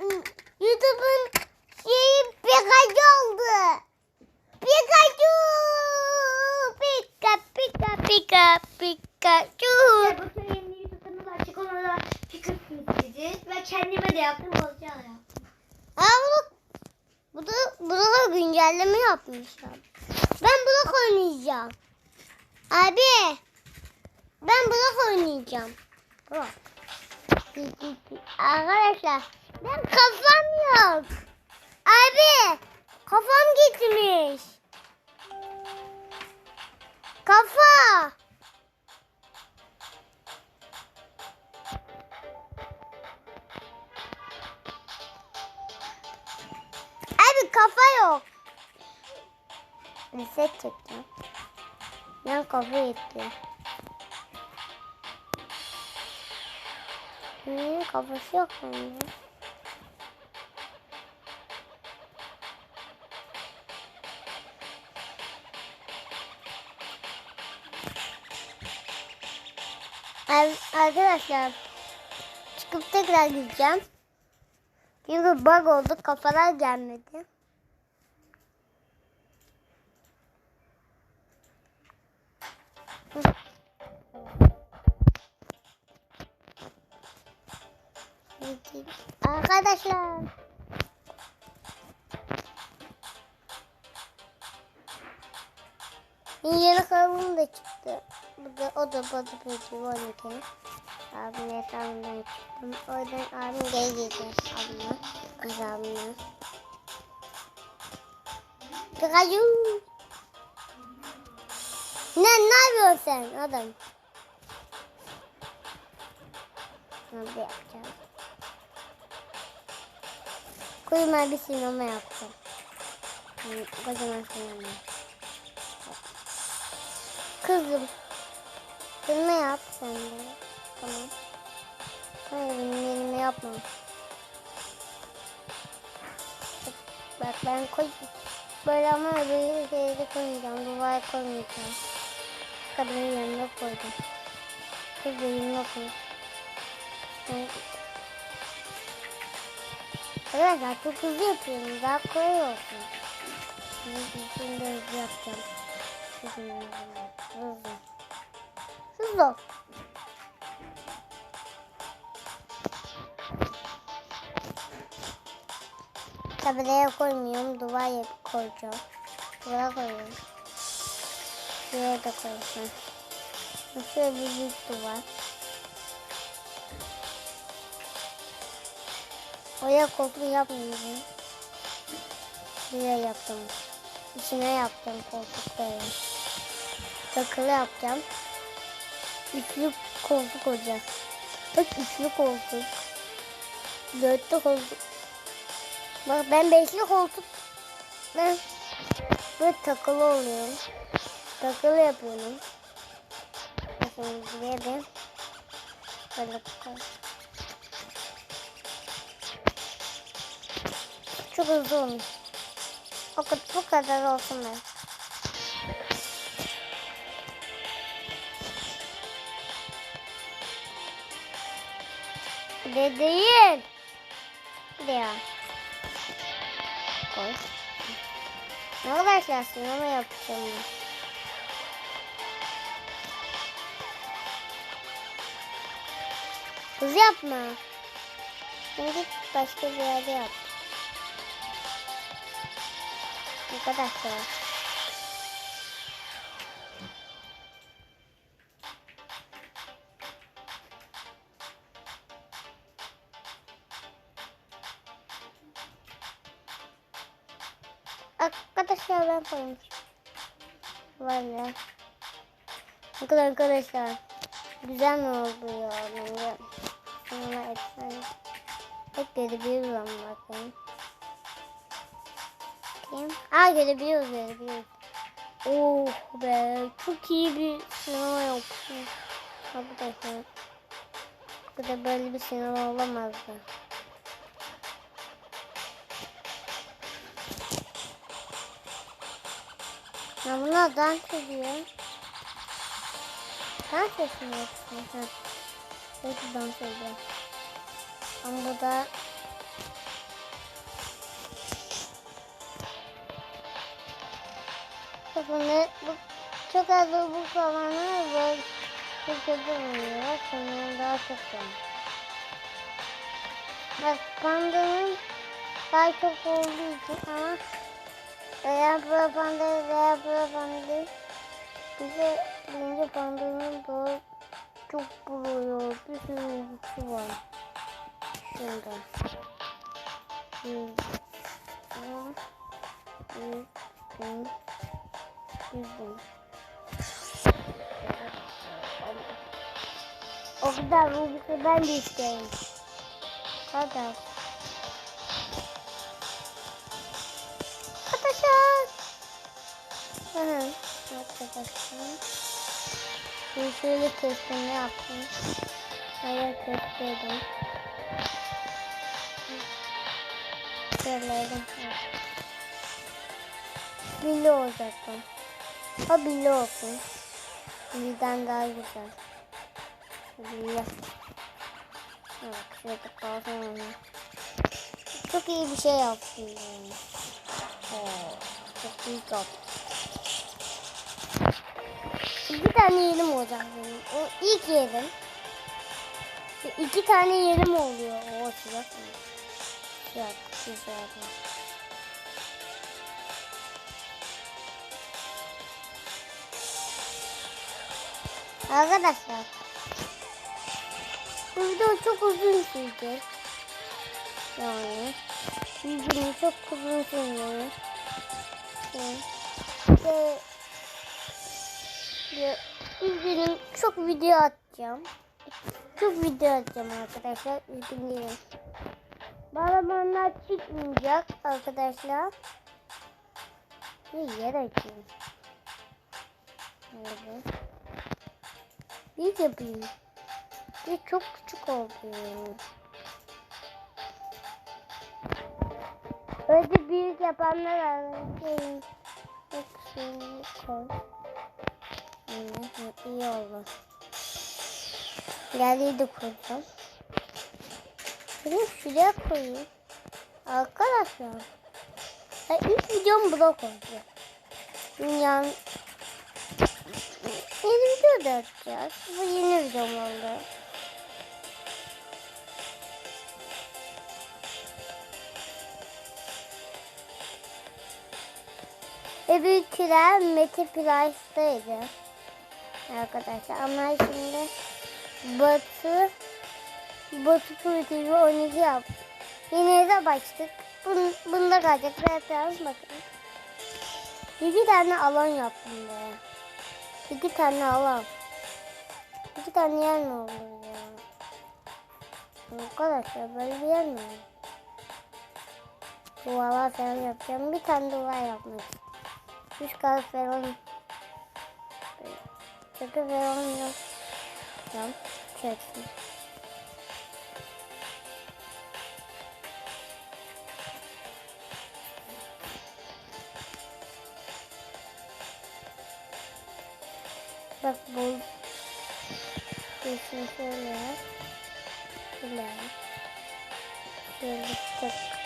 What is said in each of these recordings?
YouTube'un şeyi Pikachu oldu. Pikachu! Pika pika pika Pikachu. İşte bu sefer yeni YouTube kanalı açık ona da fikir yükleyeceğiz. Ve kendime de yaptım. Olacağı yaptım. Aa bu, bu da, bu da güncelleme yapmışlar. Ben blok oynayacağım. Abi. Ben blok oynayacağım. Blok. Arkadaşlar ben kafam yok. Abi kafam gitmiş. Kafa. Abi kafa yok. Reset çekeceğim. Ben kafa yetti. Niye kafası yok bende? Arkadaşlar çıkıp tekrar gideceğim. Çünkü bug oldu kafalar gelmedi. Arkadaşlar. Yeni kanalım da çıktı. Da o da bana peki 12. Abim yatağımdan çıktım. O yüzden abim geri gideceğiz abime. Kız abime. Pikachu. Ne, ne yapıyorsun sen adam? Ne yapacağım? Koyma bir sinema. Yani kocaman sinema. Kızım. Sinema yap sen de. Tamam. Hayır benim elime yapma. Bak ben koy böyle ama böyle şeyde koymayacağım. Duvara koymayacağım. Kadının yanına koydum. Kız yanına koy. Ben- Arkadaşlar çok hızlı yapıyorum. Daha kolay olsun. Şimdi hızlı yapacağım. Hızlı. Hızlı. Hızlı ol. Tabelaya koymuyorum. Duvar yapıp koyacağım. Duvara koyuyorum. Şuraya da koyacağım. Şöyle bir büyük duvar. Oraya koltuk yapmayacağım. Buraya yaptım. İçine yaptım koltukları. Takılı yapacağım. Üçlü koltuk olacak. Bak üçlü koltuk. Dörtlü koltuk. Bak ben beşli koltuk. Ben böyle takılı oluyorum. Takılı yapıyorum. Bakın buraya böyle bakalım. Çok hızlı olmuş. O kadar, kadar olsun ben. De değil. De ya. Koy. Arkadaşlar sinema yapacağım ben. Hız yapma. Şimdi başka bir yerde yap. Arkadaşlar. Arkadaşlar ben koymuşum. Valla. Bakın arkadaşlar. Güzel mi oldu ya? Bence. Sonra efsane. Hep görebiliyorum bakın. Bakayım. Aa görebiliyoruz görebiliyoruz. Oh be çok iyi bir sinema yaptım. Arkadaşlar. Bu da böyle bir sinema olamazdı. Ya buna dans ediyor. Dans etsin yoksa. Belki dans ediyor. Ama bu da Bunu, bu, çok az bu kalanı ve çok kötü bulunuyor. Sonra daha çok yanıyor. Bak pandanın daha çok olduğu için ama veya panda veya panda bize birinci pandanın daha çok buluyor. Bir sürü uykusu var. Şurada. Bir, bir, bir, bir. O kadar uykusu ben de isterim. kadar. Hı, arkadaşlar. Şimdi şöyle kestim ne yaptım? Hayır kestirdim. Şöyleydim. Billi olacaktım. O billi olsun. Billiden daha güzel. Billi. Evet, şöyle kalsın onu. Çok iyi bir şey yaptım yani. Çok iyi yaptım. Bir tane yerim olacak benim. O ilk yerim. İki tane yerim oluyor. O mı? Sıcak. Güzel. Arkadaşlar. Bu video çok uzun sürecek. Yani. Video çok uzun sürüyor. Ve üzgünüm çok video atacağım. Çok video atacağım arkadaşlar. Üzgünüm. Bağlamanlar çıkmayacak arkadaşlar. Bir yer açayım. Böyle. Bir yapayım. Bir çok küçük oldu. Öyle büyük yapanlar var. Şey, koy. Hı, iyi oldu. Yerliği de koyacağım. Şunu şuraya koyayım. Arkadaşlar. Ben ilk videomu buna koyacağım. Dünyanın yeni video da atacağız. Bu yeni videom oldu. Öbürküler Mete Price'daydı. Arkadaşlar ama şimdi Batı Batı Tuğ 12 yap. Yine de başladık. Bun, bunda kalacak. Yapacağız bakın. İki tane alan yaptım be. İki tane alan. İki tane yer mi olur ya? Arkadaşlar böyle bir yer mi? Duvarlar falan yapacağım. Bir tane duvar yapmak. Üç kağıt falan. Çakı falan yok. Tamam. Çektim. Bak bu. Şunu şöyle. Şöyle. Şöyle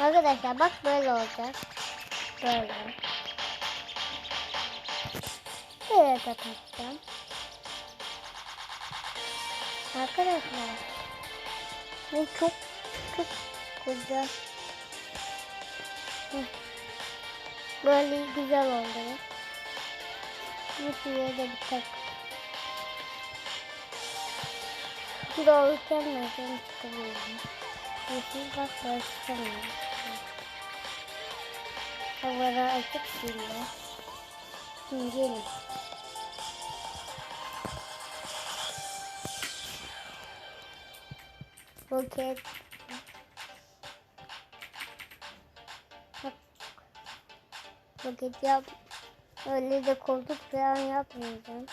Arkadaşlar bak böyle olacak. Böyle. Böyle kapatacağım. Arkadaşlar. Bu çok çok güzel. Böyle güzel oldu. Bu şuraya da bir tak. Doğrulken nereden çıkabilirim? Yeşil bak böyle Havada açık şimdi. Şimdi gelin. Buket. Bak. Buket yap. Öyle de koltuk falan yapmayacağım.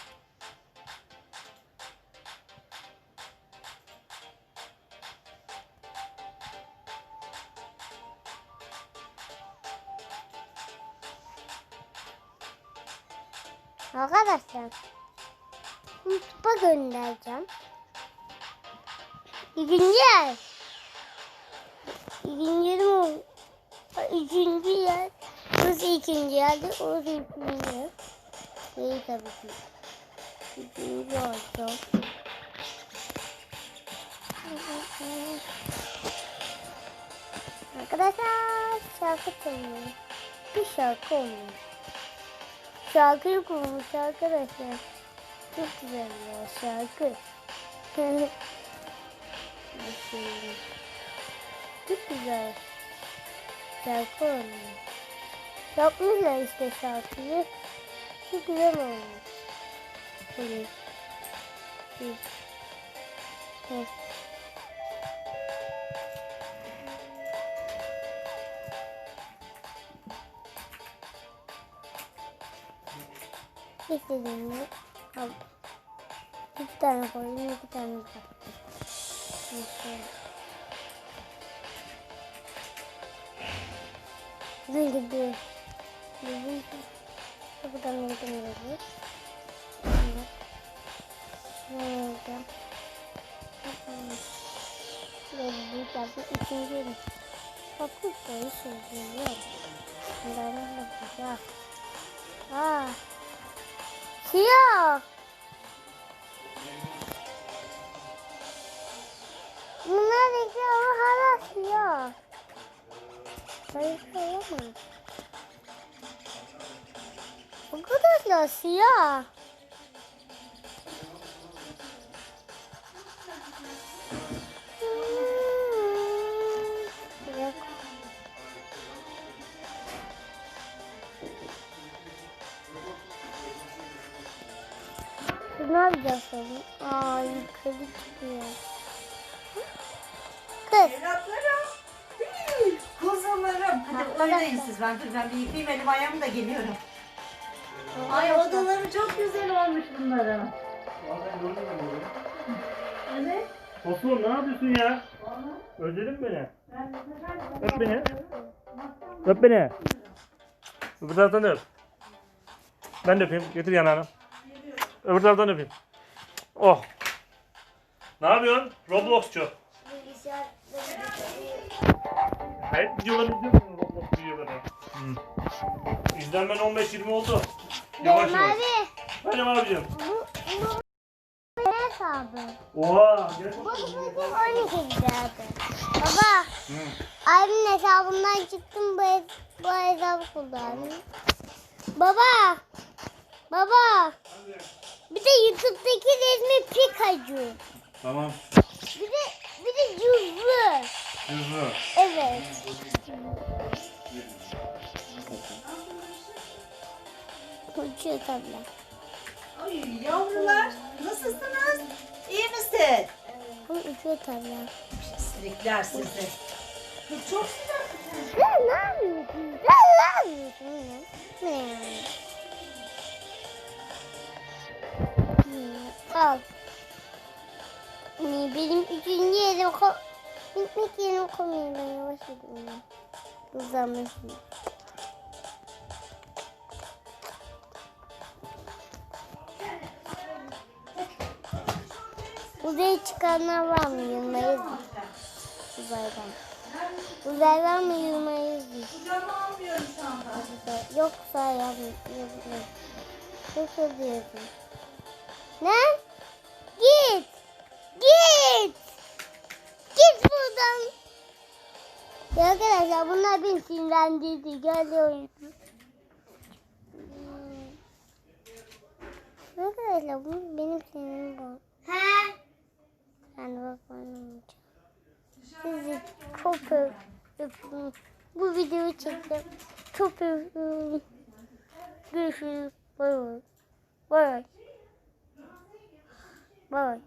Arkadaşlar. YouTube'a göndereceğim. İkinci yer. İkinci yerim o. İkinci yer. Burası ikinci yerde. Orası ikinci yer. Değil tabii ki. İkinci olacağım. Arkadaşlar şarkı çalıyor. Bir şarkı olmuş. Şarkıyı kurmuş arkadaşlar. Çok güzel ya şarkı. Çok güzel. Şarkı olmuş. Yapmışlar işte şarkıyı. Çok güzel olmuş. Böyle. Evet. İstediğimi al. İki tane koydum, iki tane şöyle. Güzel gidiyor. Güzel. Kapıdan yedim dedi. Evet. Şöyle. Şöyle büyük yaptım. İkinci yedim. Kapı koyu söylüyor. Bunların da güzel. Aa. Siyah. Bunlar renkli ama hala siyah. Hayır sayamam. Arkadaşlar siyah. Ben dur ben bir yıkayayım elim ayağımı da geliyorum. Ay odaları çok güzel olmuş bunların. Evet. Osman ne yapıyorsun ya? Özledin mi beni? Öp beni. Öp beni. Öbür taraftan da öp. Ben de öpeyim. Getir yanağını. Öbür taraftan öpeyim. Oh. Ne yapıyorsun? Robloxçu. Bilgisayar Hayır videoları izliyor musun? Roblox videoları. Hmm. İzlenmen 15-20 oldu. Yavaş Benim yavaş. abi. Benim abicim. Bu, bu ne hesabı? Oha. Gel. Bu bizim 12 hesabı. Baba. Hı. Abimin hesabından çıktım bu, hes- bu hesabı kullandım. Baba. Baba. Bir de YouTube'daki resmi Pikachu. Tamam. Bir de bir de cüzlü. Hızlı. Evet. Uçuyor tabii. Ay yavrular. Nasılsınız? İyi misin? Bu uçuyor tabii. Pislikler sizi. Çok güzel. Sen ne yapıyorsun? Ne yapıyorsun? Ne? Hmm, Al. Benim üçüncü yerim ko... İlk yerim koymuyor ben yavaş gidiyorum. Uzamışım. Uzaya çıkanlar var mı? Yılmayız mı? Uzaydan. Uzaydan mı yılmayız. Yoksa yapmayın. Yoksa diyorsun. Ne? Git. Git. Git buradan. Ya arkadaşlar bunlar beni sinirlendirdi. Geliyorum. Hmm. Arkadaşlar bu benim sinirim bu. He. Ben bak oynamayacağım. Sizi çok öp- öpüyorum. Bu videoyu çektim. Çok öpüyorum. Görüşürüz. Bay bay. Bay bay. Bay bay.